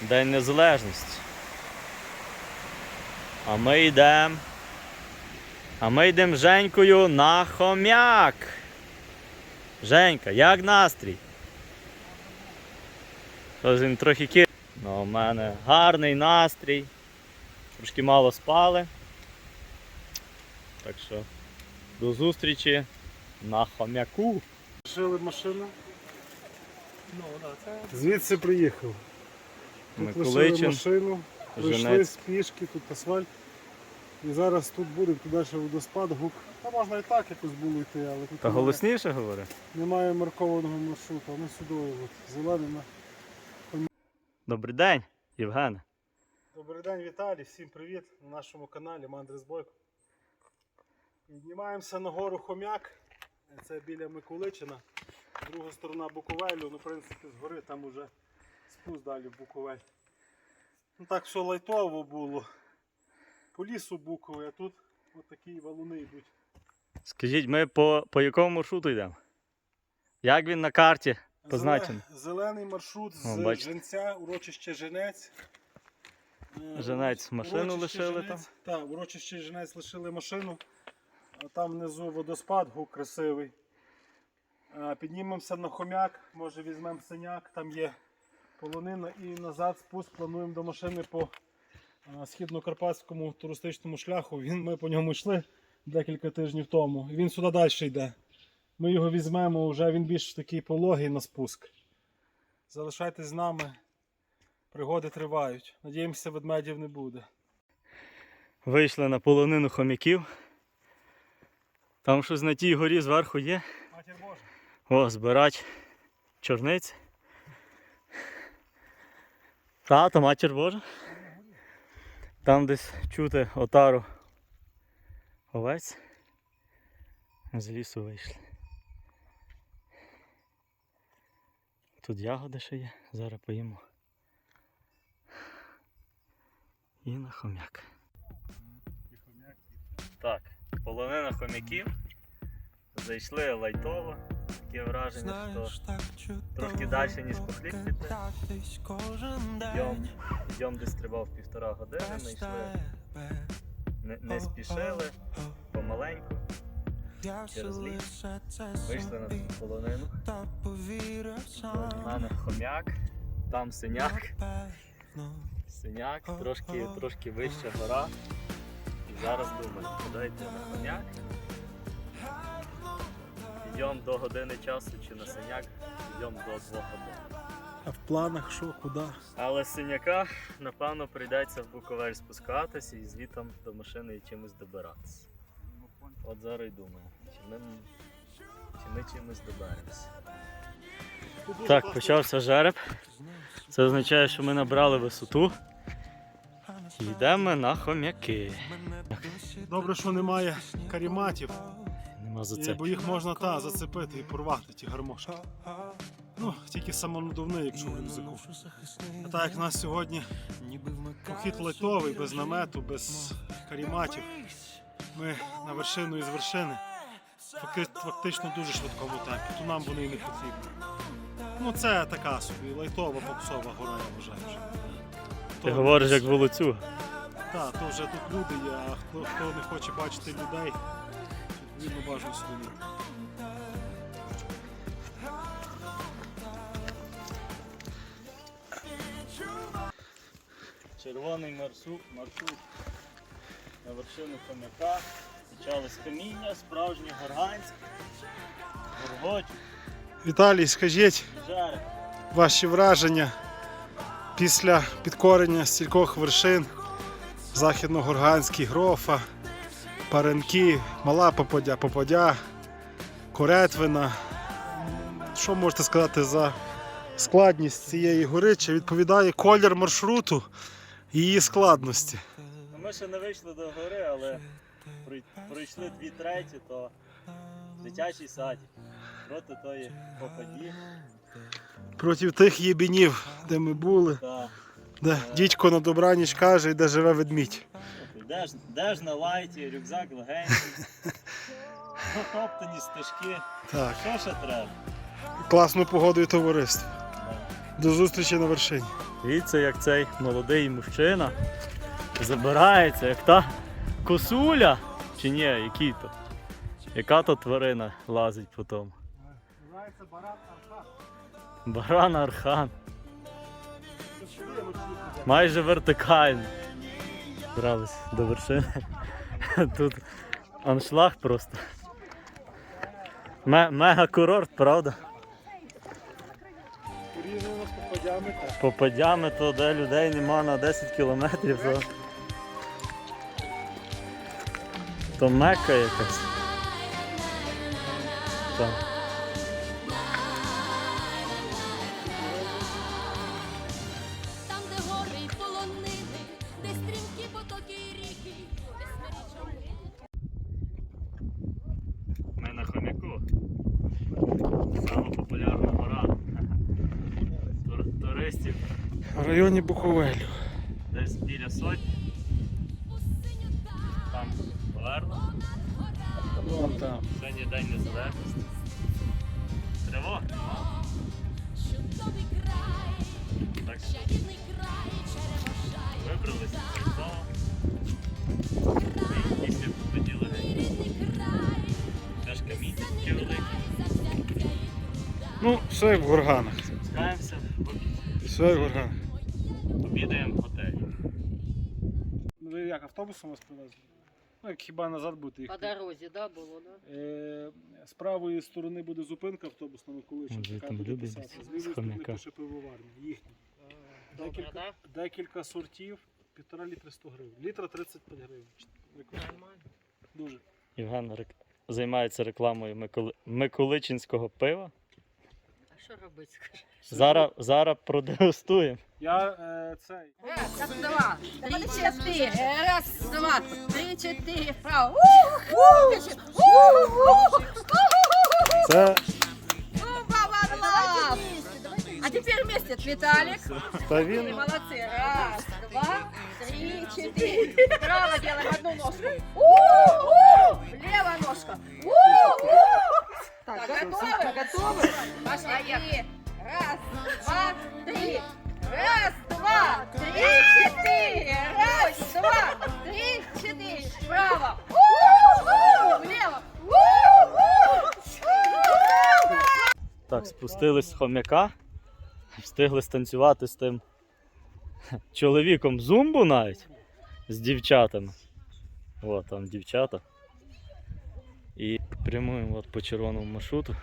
День Незалежності. А ми йдемо. А ми йдемо з Женькою на хом'як. Женька, як настрій? Тож він трохи ки. Ну, у мене гарний настрій. Трошки мало спали. Так що до зустрічі на хом'яку. Шили машину, Ну, да, це звідси приїхав. Тут лишили Миколичин. машину, прийшли Женець. з пішки, тут асфальт. І зараз тут будемо, туди ще водоспад, гук. Та можна і так якось було йти, але тут Та немає, голосніше говори. немає маркованого маршруту. Ми сюди от, зеленими. Добрий день, Євгене. Добрий день, Віталій, всім привіт на нашому каналі Мандрес Бойко. Піднімаємося на гору Хом'як. Це біля Миколичина. Друга сторона Буковелю, ну, в принципі, згори там уже спуск далі в Буковель. Ну так все лайтово було. По лісу буковий, а тут от такі валуни йдуть. Скажіть, ми по, по якому маршруту йдемо? Як він на карті позначений? Зелений маршрут з О. Женця, урочище Женець. Е, Женець машину урочище лишили Женець. Так, урочище Женець лишили машину. А там внизу водоспад гук красивий. Піднімемося на хомяк, може візьмемо синяк, там є полонина і назад спуск плануємо до машини по а, східно-карпатському туристичному шляху. Він, ми по ньому йшли декілька тижнів тому. Він сюди далі йде. Ми його візьмемо, вже він більш такий пологий на спуск. Залишайтесь з нами. Пригоди тривають. Надіємося, ведмедів не буде. Вийшли на полонину хомяків. Там щось на тій горі зверху є. Матір Божа. О, збирать чорниці. Та, то матір Божа. Там десь чути отару овець. З лісу вийшли. Тут ягоди ще є, зараз поїмо. І на хом'як. Так, полонина хом'яків. Зайшли лайтово. Таке враження, що трошки далі, ніж по піти. Йом, йом десь тривав півтора години, ми йшли, не, не спішили, помаленьку, через ліс. Вийшли на цю полонину. Мене хом'як, там синяк. Синяк, трошки, трошки вища гора. І зараз думаю, куди йти на хом'як. Йдемо до години часу чи на синяк, йдемо до двох годин. А в планах що, куди? Але з синяка, напевно, прийдеться в Буковель спускатися і звітом до машини і чимось добиратися. От зараз й думаю, чи ми, чи ми чимось доберемося. Так, почався жереб. Це означає, що ми набрали висоту. І йдемо на хом'яки. Добре, що немає каріматів, Нема за це. бо їх можна та зацепити і порвати ті гармошки. Ну, тільки самонадувний, якщо в рюкзаку. А так як у нас сьогодні похід лайтовий, без намету, без каріматів. Ми на вершину із вершини. Факти- Фактично дуже швидкому темпі, то нам вони і не потрібні. Ну це така собі лайтова попсова гора, я вважаю. вже. Ти говориш як волоцюга. Так, то вже тут люди є, а хто, хто не хоче бачити людей, бажано сюди не. Червоний маршрут, маршрут на вершину хомяка. Почали з каміння, справжній горганський, горгоч, Віталій, скажіть жереб. ваші враження після підкорення стількох вершин Західно-Горганський, Грофа, Паренки, Мала Поподя, Поподя, Коретвина. Що можете сказати за складність цієї гори? Чи відповідає колір маршруту її складності? Ми ще не вийшли до гори, але пройшли дві треті, то дитячий садик. Проти тої попаді. Проти тих єбінів, де ми були, Та де дідько на добраніч каже і де живе ведмідь. Йдеш, йдеш на лайті, рюкзак легенький. Протоптані стежки. Так, Що ще треба? класну погоду і товариство. До зустрічі на вершині. Дивіться, як цей молодий мужчина забирається, як та косуля. Чи ні, який то? Яка то тварина лазить по тому? Називається баран арха. Баран Архан. Майже вертикально. Брались до вершини. Тут аншлаг просто. Мега курорт, правда? Порівняно з попадями так. То де людей нема на 10 кілометрів, то, то мека якась. Там. В районі Буховелю. десь біля сотні. Там поверну. Вон там. Сьогодні день незалежності. Тривог нема. чудовий край, Так що чарівний край, черемошай, вибралися з того. І після поділи геть. рідний край, Теж камінь такі великі. завзяття Ну, все як в горганах. Спускаємося в обід. Все як в горганах. Автобусом вас привезли? Ну, як хіба назад будете По дорозі, да, було, да? Е, з правої сторони буде зупинка автобусна Миколичин, Може, яка там буде люди писати. З лівої з сторони хомяка. пише пивоварня. Добре, Декілька, да? декілька сортів, півтора літри 100 гривень. Літра 35 гривень. Рекомендую. Нормально. Дуже. Євген рек- займається рекламою Миколи... Миколичинського пива А що робити, скажи? Зараз, зараз продегустуємо. Я е, цей. Раз, два, три, чотири. Раз, два, три, чотири. Вправо. Це А теперь вместе, Виталик. та Вы він. молодцы. Раз, два, три, четыре. Право делаем одну ножку. У-у-у. Левая ножка. У-у-у. Так, готовы? Готовы? Пошли. Раз, два, три. Раз, два, три, четыре. Раз, два, три, четыре. Право. У-у-у. Влево. У-у-у. Так, спустились з хомяка, встигли станцювати з тим чоловіком зумбу навіть з дівчатами. О, там дівчата. І прямуємо от по червоному маршруту.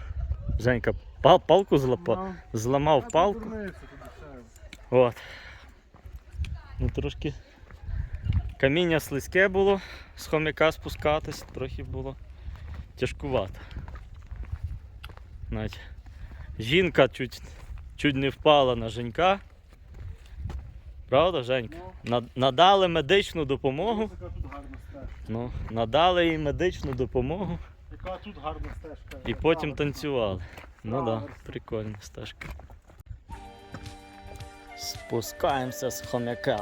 Женька пал- палку злапа, зламав палку. От. Ну трошки каміння слизьке було з хомяка спускатись, трохи було тяжкувато. Навіть жінка чуть, чуть не впала на Женька. Правда, Женька? На- Надали медичну допомогу. Ну, надали їй медичну допомогу Яка тут гарна стежка. і потім танцювали. Ну так, да, прикольна стежка. Спускаємося з хомяка.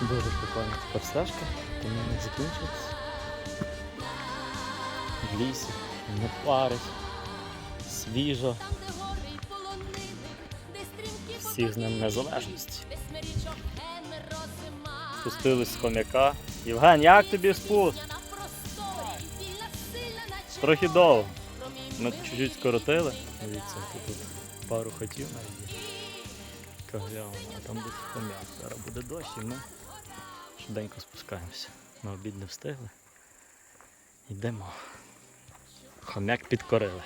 Дуже прикольна така стежка, тому не закінчується. В лісі, не парить, свіжо. Всіх з ген розима. Спустились з хомяка. Євген, як тобі спуск? Трохи довго. Ми чуть-чуть скоротили. Дивіться, тут, пару хотів навіть є. Кагляво, а там буде хомяк. Зараз буде дощ і ми швиденько спускаємося. На обід не встигли. Йдемо. Хомяк підкорили.